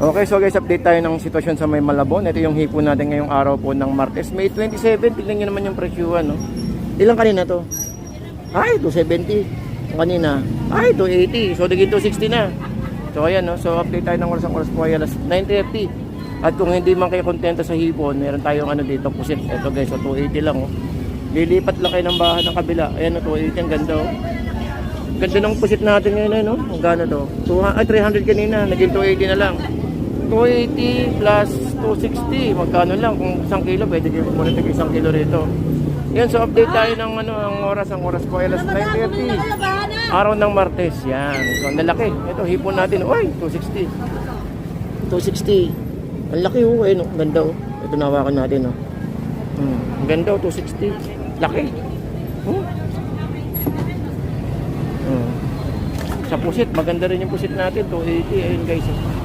Okay, so guys, update tayo ng sitwasyon sa may Malabon. Ito yung hipo natin ngayong araw po ng Martes, May 27. Tignan nyo naman yung presyuhan, no? Ilang kanina to? Ay, 270. Yung Kanina. Ay, 280. So, naging 260 na. So, ayan, no? So, update tayo ng oras ang oras po ay alas 9.30. At kung hindi man kayo kontento sa hipon, meron tayong ano dito, pusit. Ito guys, so 280 lang, oh. Lilipat lang kayo ng bahan ng kabila. Ayan, no, 280. Ang ganda, oh. Ganda ng pusit natin ngayon, eh, no? Ang gana to. 200, ah, 300 kanina, naging 280 na lang. 280 plus 260. Magkano lang? Kung isang kilo, pwede kayo pumunta ng isang kilo rito. Yan, so update tayo ng ano, ang oras. Ang oras ay alas 9.30. Araw ng Martes, yan. So, ang lalaki. Ito, hipon natin. Uy, 260. 260. Ang laki oh, ayun, oh. ganda oh. Ito nawakan natin oh. Hmm, ang ganda oh, 260. Laki. Hmm. Hmm. Sa pusit, maganda rin yung pusit natin, 280. Ayun guys. oh.